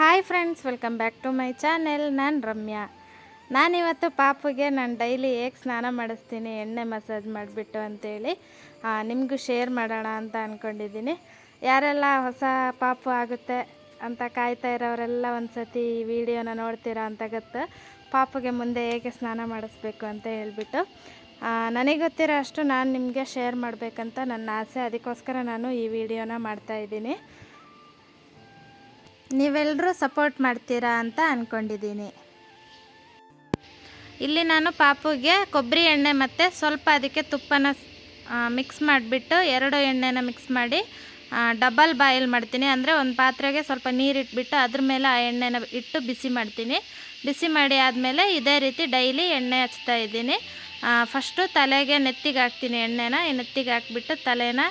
Hi friends welcome back to my channel ನಾನು ರಮ್ಯಾ. ನಾನಿವತ್ತು ಪಾಪುಗೆ ನಾನು ಡೈಲಿ ಹೇಗೆ ಸ್ನಾನ ಮಾಡಿಸ್ತೀನಿ, ಎಣ್ಣೆ ಮಸಾಜ್ ಮಾಡಿಬಿಟ್ಟು ಅಂತೇಳಿ ನಿಮಗೂ ಶೇರ್ ಮಾಡೋಣ ಅಂತ ಅಂದ್ಕೊಂಡಿದ್ದೀನಿ ಯಾರೆಲ್ಲ ಹೊಸ ಪಾಪು ಆಗುತ್ತೆ ಅಂತ ಕಾಯ್ತಾ ಇರೋರೆಲ್ಲ ಒಂದು ಸತಿ ಈ ವಿಡಿಯೋನ ನೋಡ್ತೀರಾ ಅಂತ ಗೊತ್ತು. ಪಾಪುಗೆ ಮುಂದೆ ಹೇಗೆ ಸ್ನಾನ ಮಾಡಿಸ್ಬೇಕು ಅಂತ ಹೇಳ್ಬಿಟ್ಟು ನನಗೆ ಗೊತ್ತಿರೋ ಅಷ್ಟು ನಾನು ನಿಮಗೆ ಶೇರ್ ಮಾಡಬೇಕಂತ ನನ್ನ ಆಸೆ. ಅದಕ್ಕೋಸ್ಕರ ನಾನು ಈ ವಿಡಿಯೋನ ಮಾಡ್ತಾಯಿದ್ದೀನಿ ನೀವೆಲ್ಲರೂ ಸಪೋರ್ಟ್ ಮಾಡ್ತೀರಾ ಅಂತ ಅಂದ್ಕೊಂಡಿದ್ದೀನಿ ಇಲ್ಲಿ ನಾನು ಪಾಪುಗೆ ಕೊಬ್ಬರಿ ಎಣ್ಣೆ ಮತ್ತು ಸ್ವಲ್ಪ ಅದಕ್ಕೆ ತುಪ್ಪನ ಮಿಕ್ಸ್ ಮಾಡಿಬಿಟ್ಟು ಎರಡು ಎಣ್ಣೆನ ಮಿಕ್ಸ್ ಮಾಡಿ ಡಬಲ್ ಬಾಯಿಲ್ ಮಾಡ್ತೀನಿ. ಅಂದರೆ ಒಂದು ಪಾತ್ರೆಗೆ ಸ್ವಲ್ಪ ನೀರು ಇಟ್ಬಿಟ್ಟು ಅದ್ರ ಮೇಲೆ ಆ ಎಣ್ಣೆನ ಇಟ್ಟು ಬಿಸಿ ಮಾಡ್ತೀನಿ. ಬಿಸಿ ಮಾಡಿ ಆದಮೇಲೆ ಇದೇ ರೀತಿ ಡೈಲಿ ಎಣ್ಣೆ ಹಚ್ತಾ ಇದ್ದೀನಿ. ಫಸ್ಟು ತಲೆಗೆ ನೆತ್ತಿಗೆ ಹಾಕ್ತೀನಿ ಎಣ್ಣೆನ. ನೆತ್ತಿಗೆ ಹಾಕ್ಬಿಟ್ಟು ತಲೆನ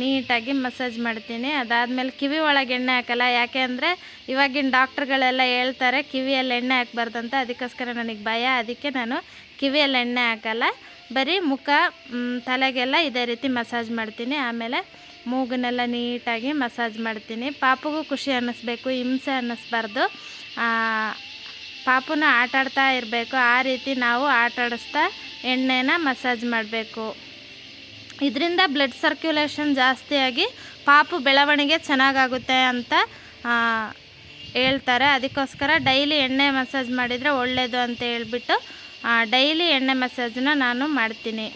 ನೀಟಾಗಿ ಮಸಾಜ್ ಮಾಡ್ತೀನಿ. ಅದಾದಮೇಲೆ ಕಿವಿ ಒಳಗೆ ಎಣ್ಣೆ ಹಾಕಲ್ಲ, ಯಾಕೆ ಅಂದರೆ ಇವಾಗಿನ ಡಾಕ್ಟ್ರುಗಳೆಲ್ಲ ಹೇಳ್ತಾರೆ, ಕಿವಿಯಲ್ಲಿ ಎಣ್ಣೆ ಹಾಕ್ಬಾರ್ದಂತ ಅದಕ್ಕೋಸ್ಕರ ನನಗೆ ಭಯ, ಅದಕ್ಕೆ ನಾನು ಕಿವಿಯಲ್ಲಿ ಎಣ್ಣೆ ಹಾಕಲ್ಲ. ಬರೀ ಮುಖ ತಲೆಗೆಲ್ಲ ಇದೇ ರೀತಿ ಮಸಾಜ್ ಮಾಡ್ತೀನಿ. ಆಮೇಲೆ ಮೂಗನ್ನೆಲ್ಲ ನೀಟಾಗಿ ಮಸಾಜ್ ಮಾಡ್ತೀನಿ. ಪಾಪುಗೂ ಖುಷಿ ಅನ್ನಿಸ್ಬೇಕು, ಹಿಂಸೆ ಅನ್ನಿಸ್ಬಾರ್ದು. ಪಾಪುನ ಆಟಾಡ್ತಾ ಇರಬೇಕು, ಆ ರೀತಿ ನಾವು ಆಟಾಡಿಸ್ತಾ ಎಣ್ಣೆನ ಮಸಾಜ್ ಮಾಡಬೇಕು. ಇದರಿಂದ ಬ್ಲಡ್ ಸರ್ಕ್ಯುಲೇಷನ್ ಜಾಸ್ತಿಯಾಗಿ ಪಾಪು ಬೆಳವಣಿಗೆ ಚೆನ್ನಾಗಾಗುತ್ತೆ ಅಂತ ಹೇಳ್ತಾರೆ. ಅದಕ್ಕೋಸ್ಕರ ಡೈಲಿ ಎಣ್ಣೆ ಮಸಾಜ್ ಮಾಡಿದರೆ ಒಳ್ಳೆಯದು ಅಂತ ಹೇಳ್ಬಿಟ್ಟು ಡೈಲಿ ಎಣ್ಣೆ ಮಸಾಜನ್ನ ನಾನು ಮಾಡ್ತೀನಿ.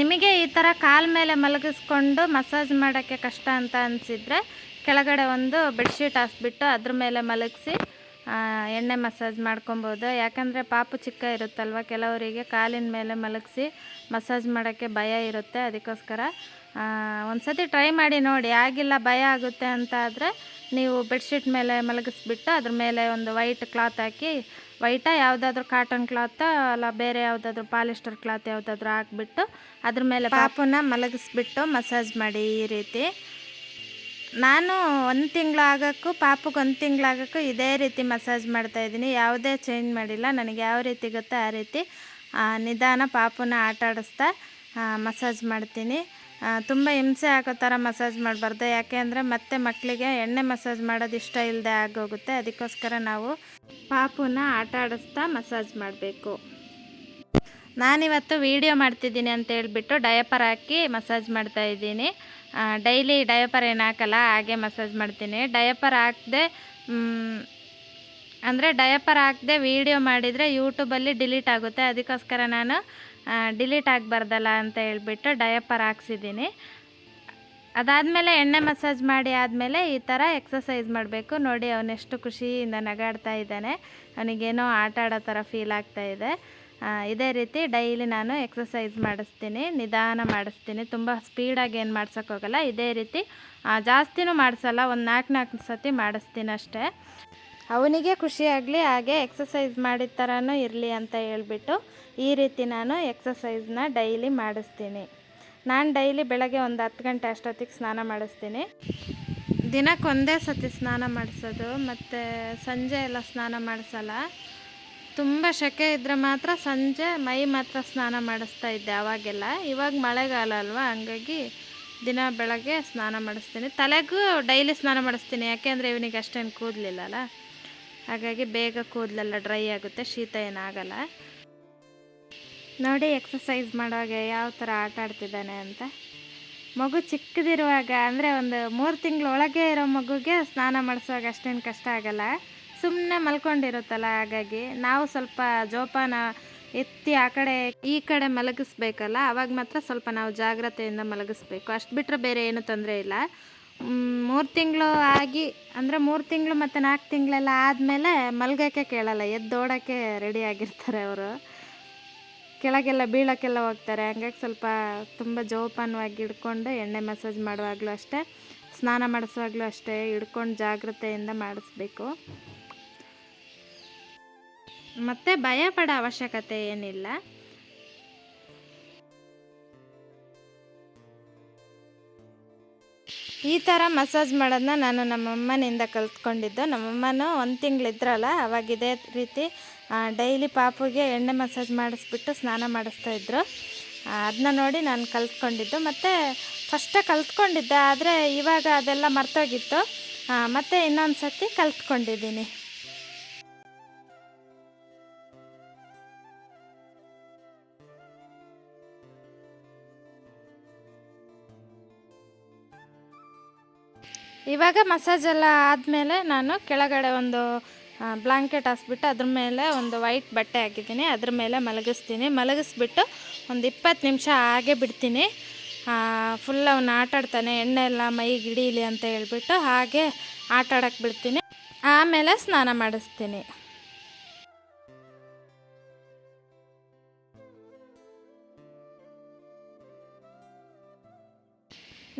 ನಿಮಗೆ ಈ ಥರ ಕಾಲ್ ಮೇಲೆ ಮಲಗಿಸ್ಕೊಂಡು ಮಸಾಜ್ ಮಾಡೋಕ್ಕೆ ಕಷ್ಟ ಅಂತ ಅನಿಸಿದರೆ, ಕೆಳಗಡೆ ಒಂದು ಬೆಡ್ಶೀಟ್ ಹಾಸ್ಬಿಟ್ಟು ಅದ್ರ ಮೇಲೆ ಮಲಗಿಸಿ ಎಣ್ಣೆ ಮಸಾಜ್ ಮಾಡ್ಕೊಬೋದು. ಯಾಕಂದರೆ ಪಾಪು ಚಿಕ್ಕ ಇರುತ್ತಲ್ವ, ಕೆಲವರಿಗೆ ಕಾಲಿನ ಮೇಲೆ ಮಲಗಿಸಿ ಮಸಾಜ್ ಮಾಡೋಕ್ಕೆ ಭಯ ಇರುತ್ತೆ, ಅದಕ್ಕೋಸ್ಕರ ಒಂದು ಸತಿ ಟ್ರೈ ಮಾಡಿ ನೋಡಿ, ಆಗಿಲ್ಲ ಭಯ ಆಗುತ್ತೆ ಅಂತ ಆದರೆ ನೀವು ಬೆಡ್ಶೀಟ್ ಮೇಲೆ ಮಲಗಿಸ್ಬಿಟ್ಟು ಅದ್ರ ಮೇಲೆ ಒಂದು ವೈಟ್ ಕ್ಲಾತ್ ಹಾಕಿ, ವೈಟ ಯಾವುದಾದ್ರೂ ಕಾಟನ್ ಕ್ಲಾತ್ ಅಲ್ಲ ಬೇರೆ ಯಾವುದಾದ್ರೂ ಪಾಲಿಸ್ಟರ್ ಕ್ಲಾತ್ ಯಾವುದಾದ್ರೂ ಹಾಕ್ಬಿಟ್ಟು ಅದ್ರ ಮೇಲೆ ಪಾಪುನ ಮಲಗಿಸ್ಬಿಟ್ಟು ಮಸಾಜ್ ಮಾಡಿ ಈ ರೀತಿ. ನಾನು ಒಂದು ತಿಂಗಳಾಗೋಕ್ಕೂ ಪಾಪಕ್ಕೆ ಒಂದು ತಿಂಗಳಾಗೋಕ್ಕೂ ಇದೇ ರೀತಿ ಮಸಾಜ್ ಮಾಡ್ತಾ ಇದ್ದೀನಿ. ಯಾವುದೇ ಚೇಂಜ್ ಮಾಡಿಲ್ಲ. ನನಗೆ ಯಾವ ರೀತಿ ಗೊತ್ತೋ ಆ ರೀತಿ ನಿಧಾನ ಪಾಪನ ಆಟ ಆಡಿಸ್ತಾ ಮಸಾಜ್ ಮಾಡ್ತೀನಿ. ತುಂಬ ಹಿಂಸೆ ಆಗೋ ಥರ ಮಸಾಜ್ ಮಾಡಬಾರ್ದು. ಯಾಕೆ ಅಂದರೆ ಮತ್ತೆ ಮಕ್ಕಳಿಗೆ ಎಣ್ಣೆ ಮಸಾಜ್ ಮಾಡೋದು ಇಷ್ಟ ಇಲ್ಲದೆ ಆಗೋಗುತ್ತೆ. ಅದಕ್ಕೋಸ್ಕರ ನಾವು ಪಾಪುನ ಆಟ ಆಡಿಸ್ತಾ ಮಸಾಜ್ ಮಾಡಬೇಕು. ನಾನಿವತ್ತು ವೀಡಿಯೋ ಮಾಡ್ತಿದ್ದೀನಿ ಅಂತ ಹೇಳ್ಬಿಟ್ಟು ಡಯಪರ್ ಹಾಕಿ ಮಸಾಜ್ ಮಾಡ್ತಾ ಇದ್ದೀನಿ. ಡೈಲಿ ಡಯಪರ್ ಏನು ಹಾಕಲ್ಲ ಹಾಗೆ ಮಸಾಜ್ ಮಾಡ್ತೀನಿ. ಡಯಪರ್ ಹಾಕದೆ ಅಂದರೆ ಡಯಪರ್ ಹಾಕದೆ ವೀಡಿಯೋ ಮಾಡಿದರೆ ಯೂಟ್ಯೂಬಲ್ಲಿ ಡಿಲೀಟ್ ಆಗುತ್ತೆ. ಅದಕ್ಕೋಸ್ಕರ ನಾನು ಡಿಲೀಟ್ ಆಗಬಾರ್ದಲ್ಲ ಅಂತ ಹೇಳ್ಬಿಟ್ಟು ಡಯಪರ್ ಹಾಕ್ಸಿದ್ದೀನಿ. ಅದಾದಮೇಲೆ ಎಣ್ಣೆ ಮಸಾಜ್ ಮಾಡಿ ಆದಮೇಲೆ ಈ ಥರ ಎಕ್ಸಸೈಸ್ ಮಾಡಬೇಕು. ನೋಡಿ, ಅವನೆಷ್ಟು ಖುಷಿಯಿಂದ ನಗಾಡ್ತಾ ಇದ್ದಾನೆ. ಅವನಿಗೇನೋ ಆಟ ಆಡೋ ಥರ ಫೀಲ್ ಆಗ್ತಾ ಇದೆ ರೀತಿ ಡೈಲಿ ನಾನು ಎಕ್ಸಸೈಸ್ ಮಾಡಿಸ್ತೀನಿ, ನಿಧಾನ ಮಾಡಿಸ್ತೀನಿ, ತುಂಬ ಸ್ಪೀಡಾಗಿ ಏನು ಮಾಡ್ಸೋಕ್ಕೋಗಲ್ಲ ಇದೇ ರೀತಿ ಜಾಸ್ತಿನೂ ಮಾಡಿಸಲ್ಲ, ಒಂದು ನಾಲ್ಕು ನಾಲ್ಕು ಸತಿ ಮಾಡಿಸ್ತೀನಿ ಅಷ್ಟೇ. ಅವನಿಗೆ ಖುಷಿ ಆಗಲಿ, ಹಾಗೆ ಎಕ್ಸಸೈಸ್ ಮಾಡಿದ ಥರನೂ ಇರಲಿ ಅಂತ ಹೇಳ್ಬಿಟ್ಟು ಈ ರೀತಿ ನಾನು ಎಕ್ಸಸೈಸ್ನ ಡೈಲಿ ಮಾಡಿಸ್ತೀನಿ. ನಾನು ಡೈಲಿ ಬೆಳಗ್ಗೆ ಒಂದು ಹತ್ತು ಗಂಟೆ ಅಷ್ಟೊತ್ತಿಗೆ ಸ್ನಾನ ಮಾಡಿಸ್ತೀನಿ. ದಿನಕ್ಕೆ ಒಂದೇ ಸತಿ ಸ್ನಾನ ಮಾಡಿಸೋದು, ಮತ್ತು ಸಂಜೆ ಎಲ್ಲ ಸ್ನಾನ ಮಾಡಿಸಲ್ಲ. ತುಂಬ ಸೆಕೆ ಇದ್ದರೆ ಮಾತ್ರ ಸಂಜೆ ಮೈ ಮಾತ್ರ ಸ್ನಾನ ಮಾಡಿಸ್ತಾ ಇದ್ದೆ ಆವಾಗೆಲ್ಲ. ಇವಾಗ ಮಳೆಗಾಲ ಅಲ್ವಾ, ಹಂಗಾಗಿ ದಿನ ಬೆಳಗ್ಗೆ ಸ್ನಾನ ಮಾಡಿಸ್ತೀನಿ. ತಲೆಗೂ ಡೈಲಿ ಸ್ನಾನ ಮಾಡಿಸ್ತೀನಿ, ಯಾಕೆಂದರೆ ಇವನಿಗೆ ಅಷ್ಟೇನು ಕೂದಲಿಲ್ಲಲ್ಲ. ಹಾಗಾಗಿ ಬೇಗ ಕೂದಲೆಲ್ಲ ಡ್ರೈ ಆಗುತ್ತೆ, ಶೀತ ಏನಾಗಲ್ಲ ನೋಡಿ ಎಕ್ಸಸೈಸ್ ಮಾಡುವಾಗ ಯಾವ ಥರ ಆಟ ಆಡ್ತಿದ್ದಾನೆ ಅಂತ. ಮಗು ಚಿಕ್ಕದಿರುವಾಗ, ಅಂದರೆ ಒಂದು ಮೂರು ತಿಂಗಳ ಒಳಗೆ ಇರೋ ಮಗುಗೆ ಸ್ನಾನ ಮಾಡಿಸುವಾಗ ಅಷ್ಟೇನು ಕಷ್ಟ ಆಗಲ್ಲ. ಸುಮ್ಮನೆ ಮಲ್ಕೊಂಡಿರುತ್ತಲ್ಲ, ಹಾಗಾಗಿ ನಾವು ಸ್ವಲ್ಪ ಜೋಪಾನ ಎತ್ತಿ ಆ ಕಡೆ, ಈ ಕಡೆ ಮಲಗಿಸ್ಬೇಕಲ್ಲ, ಅವಾಗ ಮಾತ್ರ ಸ್ವಲ್ಪ ನಾವು ಜಾಗ್ರತೆಯಿಂದ ಮಲಗಿಸ್ಬೇಕು. ಅಷ್ಟು ಬಿಟ್ಟರೆ ಬೇರೆ ಏನು ತೊಂದರೆ ಇಲ್ಲ. ಮೂರು ತಿಂಗಳು ಆಗಿ, ಅಂದರೆ ಮೂರು ತಿಂಗಳು ಮತ್ತು ನಾಲ್ಕು ತಿಂಗಳೆಲ್ಲ ಆದಮೇಲೆ ಮಲಗೋಕ್ಕೆ ಕೇಳಲ್ಲ, ಎದ್ದೋಡೋಕ್ಕೆ ರೆಡಿ ಆಗಿರ್ತಾರೆ ಅವರು. ಕೆಳಗೆಲ್ಲ ಬೀಳೋಕ್ಕೆಲ್ಲ ಹೋಗ್ತಾರೆ. ಹಂಗಾಗಿ ಸ್ವಲ್ಪ ತುಂಬ ಜೋಪಾನವಾಗಿ ಹಿಡ್ಕೊಂಡು ಎಣ್ಣೆ ಮಸಾಜ್ ಮಾಡುವಾಗಲೂ ಅಷ್ಟೇ, ಸ್ನಾನ ಮಾಡಿಸುವಾಗಲೂ ಅಷ್ಟೇ, ಹಿಡ್ಕೊಂಡು ಜಾಗ್ರತೆಯಿಂದ ಮಾಡಿಸ್ಬೇಕು. ಮತ್ತು ಭಯ ಪಡೋ ಅವಶ್ಯಕತೆ ಏನಿಲ್ಲ. ಈ ಥರ ಮಸಾಜ್ ಮಾಡೋದನ್ನ ನಾನು ನಮ್ಮಮ್ಮನಿಂದ ಕಲ್ತ್ಕೊಂಡಿದ್ದು. ನಮ್ಮಮ್ಮನೂ ಒಂದು ತಿಂಗಳಿದ್ರಲ್ಲ ಅವಾಗ ಇದೇ ರೀತಿ ಡೈಲಿ ಪಾಪುಗೆ ಎಣ್ಣೆ ಮಸಾಜ್ ಮಾಡಿಸ್ಬಿಟ್ಟು ಸ್ನಾನ ಮಾಡಿಸ್ತಾ ಇದ್ರು. ಅದನ್ನ ನೋಡಿ ನಾನು ಕಲ್ತ್ಕೊಂಡಿದ್ದು. ಮತ್ತು ಫಸ್ಟೇ ಕಲ್ತ್ಕೊಂಡಿದ್ದೆ, ಆದರೆ ಇವಾಗ ಅದೆಲ್ಲ ಮರ್ತೋಗಿತ್ತು. ಮತ್ತು ಇನ್ನೊಂದು ಸತಿ ಕಲ್ತ್ಕೊಂಡಿದ್ದೀನಿ. ಇವಾಗ ಮಸಾಜ್ ಎಲ್ಲ ಆದಮೇಲೆ ನಾನು ಕೆಳಗಡೆ ಒಂದು ಬ್ಲಾಂಕೆಟ್ ಹಾಸ್ಬಿಟ್ಟು ಅದ್ರ ಮೇಲೆ ಒಂದು ವೈಟ್ ಬಟ್ಟೆ ಹಾಕಿದ್ದೀನಿ. ಅದ್ರ ಮೇಲೆ ಮಲಗಿಸ್ತೀನಿ. ಮಲಗಿಸ್ಬಿಟ್ಟು ಒಂದು ಇಪ್ಪತ್ತು ನಿಮಿಷ ಹಾಗೆ ಬಿಡ್ತೀನಿ. ಫುಲ್ ಅವನ್ನ ಆಟಾಡ್ತಾನೆ. ಎಣ್ಣೆ ಎಲ್ಲ ಮೈ ಗಿಡೀಲಿ ಅಂತ ಹೇಳ್ಬಿಟ್ಟು ಹಾಗೆ ಆಟ ಆಡೋಕ್ಕೆ ಬಿಡ್ತೀನಿ. ಆಮೇಲೆ ಸ್ನಾನ ಮಾಡಿಸ್ತೀನಿ.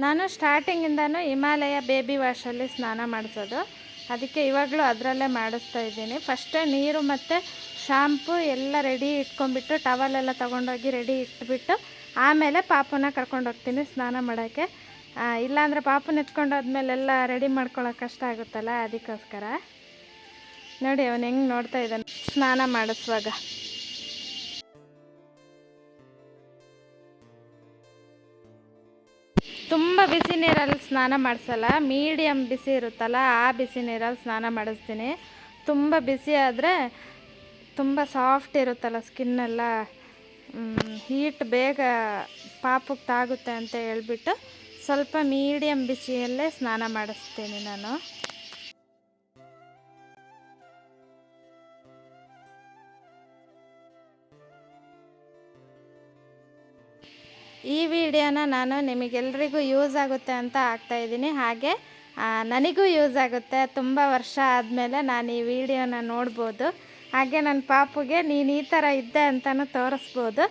ನಾನು ಸ್ಟಾರ್ಟಿಂಗಿಂದನೂ ಹಿಮಾಲಯ ಬೇಬಿ ವಾಶಲ್ಲಿ ಸ್ನಾನ ಮಾಡಿಸೋದು. ಅದಕ್ಕೆ ಇವಾಗಲೂ ಅದರಲ್ಲೇ ಮಾಡಿಸ್ತಾ ಇದ್ದೀನಿ. ಫಸ್ಟೇ ನೀರು ಮತ್ತು ಶಾಂಪು ಎಲ್ಲ ರೆಡಿ ಇಟ್ಕೊಂಡ್ಬಿಟ್ಟು ಟವಲೆಲ್ಲ ತೊಗೊಂಡೋಗಿ ರೆಡಿ ಇಟ್ಬಿಟ್ಟು ಆಮೇಲೆ ಪಾಪುನ ಕರ್ಕೊಂಡು ಹೋಗ್ತೀನಿ ಸ್ನಾನ ಮಾಡೋಕ್ಕೆ. ಇಲ್ಲಾಂದರೆ ಪಾಪುನ ಎತ್ಕೊಂಡೋದ್ಮೇಲೆಲ್ಲ ರೆಡಿ ಮಾಡ್ಕೊಳ್ಳೋಕೆ ಕಷ್ಟ ಆಗುತ್ತಲ್ಲ, ಅದಕ್ಕೋಸ್ಕರ. ನೋಡಿ, ಅವನು ಹೆಂಗೆ ನೋಡ್ತಾ ಇದ್ದಾನೆ. ಸ್ನಾನ ಮಾಡಿಸುವಾಗ. ಬಿಸಿ ನೀರಲ್ಲಿ ಸ್ನಾನ ಮಾಡಿಸಲ್ಲ ಮೀಡಿಯಮ್ ಬಿಸಿ ಇರುತ್ತಲ್ಲ, ಆ ಬಿಸಿ ನೀರಲ್ಲಿ ಸ್ನಾನ ಮಾಡಿಸ್ತೀನಿ. ತುಂಬ ಬಿಸಿ ಆದರೆ ತುಂಬ ಸಾಫ್ಟ್ ಇರುತ್ತಲ್ಲ ಸ್ಕಿನ್ನೆಲ್ಲ ಹೀಟ್ ಬೇಗ ಪಾಪಕ್ಕೆ ತಾಗುತ್ತೆ ಅಂತ ಹೇಳ್ಬಿಟ್ಟು ಸ್ವಲ್ಪ ಮೀಡಿಯಮ್ ಬಿಸಿಯಲ್ಲೇ ಸ್ನಾನ ಮಾಡಿಸ್ತೀನಿ ನಾನು. ಈ ವಿಡಿಯೋನ ನಾನು ನಿಮಗೆಲ್ರಿಗೂ ಯೂಸ್ ಆಗುತ್ತೆ ಅಂತ ಹಾಕ್ತಾಯಿದ್ದೀನಿ ಹಾಗೆ ನನಗೂ ಯೂಸ್ ಆಗುತ್ತೆ. ತುಂಬ ವರ್ಷ ಆದಮೇಲೆ ನಾನು ಈ ವಿಡಿಯೋನ ನೋಡ್ಬೋದು. ಹಾಗೆ ನನ್ನ ಪಾಪುಗೆ ನೀನು ಈ ಥರ ಇದ್ದೆ ಅಂತಲೂ ತೋರಿಸ್ಬೋದು.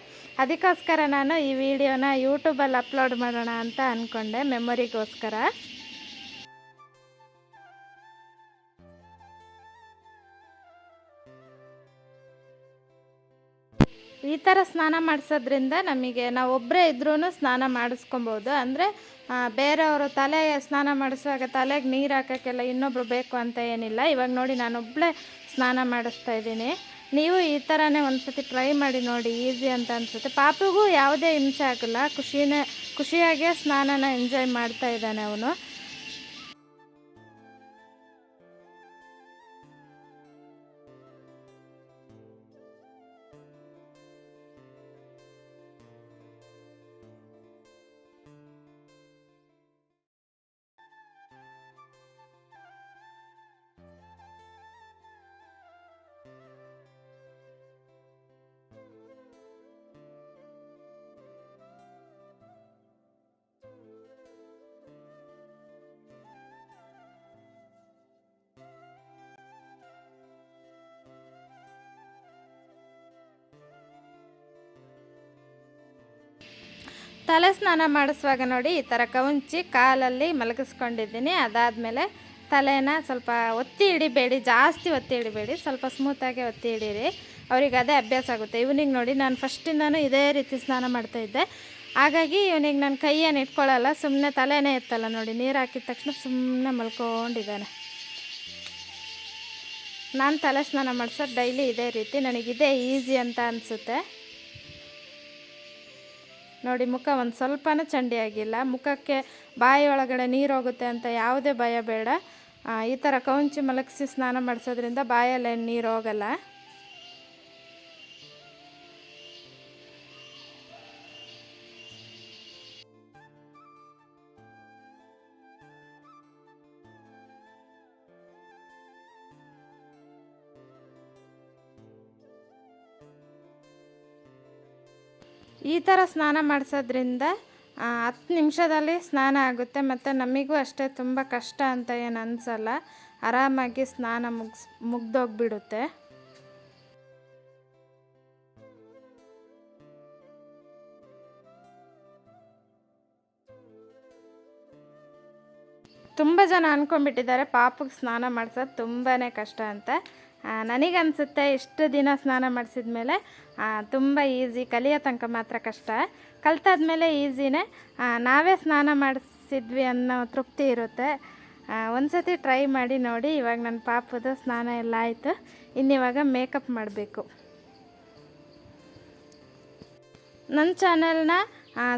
ಅದಕ್ಕೋಸ್ಕರ ನಾನು ಈ ವಿಡಿಯೋನ ಯೂಟ್ಯೂಬಲ್ಲಿ ಅಪ್ಲೋಡ್ ಮಾಡೋಣ ಅಂತ ಅಂದ್ಕೊಂಡೆ ಮೆಮೊರಿಗೋಸ್ಕರ. ಈ ಥರ ಸ್ನಾನ ಮಾಡಿಸೋದ್ರಿಂದ ನಮಗೆ ನಾವು ಒಬ್ಬರೇ ಇದ್ರೂ ಸ್ನಾನ ಮಾಡಿಸ್ಕೊಬೋದು. ಅಂದರೆ ಬೇರೆಯವರು ತಲೆ ಸ್ನಾನ ಮಾಡಿಸುವಾಗ ತಲೆಗೆ ನೀರು ಹಾಕೋಕ್ಕೆಲ್ಲ ಇನ್ನೊಬ್ರು ಬೇಕು ಅಂತ ಏನಿಲ್ಲ. ಇವಾಗ ನೋಡಿ ನಾನೊಬ್ಬಳೇ ಸ್ನಾನ ಮಾಡಿಸ್ತಾ ಇದ್ದೀನಿ. ನೀವು ಈ ಥರನೇ ಒಂದು ಸತಿ ಟ್ರೈ ಮಾಡಿ ನೋಡಿ, ಈಸಿ ಅಂತ ಅನಿಸುತ್ತೆ. ಪಾಪಿಗೂ ಯಾವುದೇ ಹಿಂಸೆ ಆಗಲ್ಲ. ಖುಷಿನೇ, ಖುಷಿಯಾಗೇ ಸ್ನಾನನ ಎಂಜಾಯ್ ಮಾಡ್ತಾ ಇದ್ದಾನೆ ಅವನು. ತಲೆ ಸ್ನಾನ ಮಾಡಿಸುವಾಗ ನೋಡಿ ಈ ಥರ ಕವುಂಚಿ ಕಾಲಲ್ಲಿ ಮಲಗಿಸ್ಕೊಂಡಿದ್ದೀನಿ. ಅದಾದಮೇಲೆ ತಲೆನ ಸ್ವಲ್ಪ ಒತ್ತಿ ಹಿಡಿಬೇಡಿ, ಜಾಸ್ತಿ ಒತ್ತಿ ಹಿಡಿಬೇಡಿ, ಸ್ವಲ್ಪ ಸ್ಮೂತಾಗಿ ಒತ್ತಿ ಹಿಡೀರಿ. ಅವ್ರಿಗೆ ಅದೇ ಅಭ್ಯಾಸ ಆಗುತ್ತೆ. ಇವನಿಗೆ ನೋಡಿ ನಾನು ಫಸ್ಟಿಂದನೂ ಇದೇ ರೀತಿ ಸ್ನಾನ ಮಾಡ್ತಾಯಿದ್ದೆ ಹಾಗಾಗಿ ಇವನಿಗೆ ನಾನು ಕೈಯನ್ನು ಇಟ್ಕೊಳ್ಳಲ್ಲ ಸುಮ್ಮನೆ ತಲೆನೇ ಎತ್ತಲ್ಲ ನೋಡಿ. ನೀರು ಹಾಕಿದ ತಕ್ಷಣ ಸುಮ್ಮನೆ ಮಲ್ಕೊಂಡಿದ್ದಾನೆ. ನಾನು ತಲೆ ಸ್ನಾನ ಮಾಡಿಸೋದು ಡೈಲಿ ಇದೇ ರೀತಿ. ನನಗಿದೇ ಈಸಿ ಅಂತ ಅನಿಸುತ್ತೆ. ನೋಡಿ, ಮುಖ ಒಂದು ಸ್ವಲ್ಪನೂ ಚಂಡಿ ಆಗಿಲ್ಲ. ಮುಖಕ್ಕೆ ಬಾಯಿ ಒಳಗಡೆ ನೀರು ಹೋಗುತ್ತೆ ಅಂತ ಯಾವುದೇ ಭಯ ಬೇಡ. ಈ ಥರ ಕೌಂಚಿ ಮಲಗಿಸಿ ಸ್ನಾನ ಮಾಡಿಸೋದ್ರಿಂದ ಬಾಯಲ್ಲಿ ನೀರು ಹೋಗಲ್ಲ. ಈ ಥರ ಸ್ನಾನ ಮಾಡಿಸೋದ್ರಿಂದ ಹತ್ತು ನಿಮಿಷದಲ್ಲಿ ಸ್ನಾನ ಆಗುತ್ತೆ ಮತ್ತು ನಮಗೂ ಅಷ್ಟೇ ತುಂಬ ಕಷ್ಟ ಅಂತ ಏನು ಅನಿಸಲ್ಲ. ಆರಾಮಾಗಿ ಸ್ನಾನ ಮುಗಿಸ್, ಮುಗ್ದೋಗ್ಬಿಡುತ್ತೆ. ತುಂಬ ಜನ ಅಂದ್ಕೊಂಡ್ಬಿಟ್ಟಿದ್ದಾರೆ ಪಾಪಗೆ ಸ್ನಾನ ಮಾಡ್ಸೋದು ತುಂಬಾ ಕಷ್ಟ ಅಂತ. ನನಗನ್ಸುತ್ತೆ ಇಷ್ಟು ದಿನ ಸ್ನಾನ ಮಾಡಿಸಿದ ಮೇಲೆ ತುಂಬ ಈಸಿ ಕಲಿಯೋ ತನಕ ಮಾತ್ರ ಕಷ್ಟ. ಕಲ್ತಾದ್ಮೇಲೆ ಈಸಿನೇ ನಾವೇ ಸ್ನಾನ ಮಾಡಿಸಿದ್ವಿ ಅನ್ನೋ ತೃಪ್ತಿ ಇರುತ್ತೆ. ಒಂದು ಸತಿ ಟ್ರೈ ಮಾಡಿ ನೋಡಿ, ಇವಾಗ ನನ್ನ ಪಾಪದು ಸ್ನಾನ ಎಲ್ಲ ಆಯಿತು. ಇನ್ನಿವಾಗ ಮೇಕಪ್ ಮಾಡಬೇಕು. ನನ್ನ ಚಾನಲ್ನ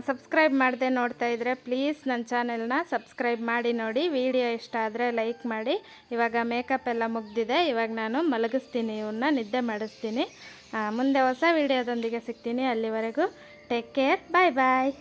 ಸಬ್ಸ್ಕ್ರೈಬ್ ಮಾಡದೆ ನೋಡ್ತಾ ಇದ್ದರೆ ಪ್ಲೀಸ್ ನನ್ನ ಚಾನೆಲ್ನ ಸಬ್ಸ್ಕ್ರೈಬ್ ಮಾಡಿ ನೋಡಿ. ವಿಡಿಯೋ ಇಷ್ಟ ಆದರೆ ಲೈಕ್ ಮಾಡಿ. ಇವಾಗ ಮೇಕಪ್ ಎಲ್ಲ ಮುಗ್ದಿದೆ. ಇವಾಗ ನಾನು ಮಲಗಿಸ್ತೀನಿ ಇವನ್ನ ನಿದ್ದೆ ಮಾಡಿಸ್ತೀನಿ. ಮುಂದೆ ಹೊಸ ವಿಡಿಯೋದೊಂದಿಗೆ ಸಿಗ್ತೀನಿ. ಅಲ್ಲಿವರೆಗೂ ಟೇಕ್ ಕೇರ್ ಬಾಯ್ ಬಾಯ್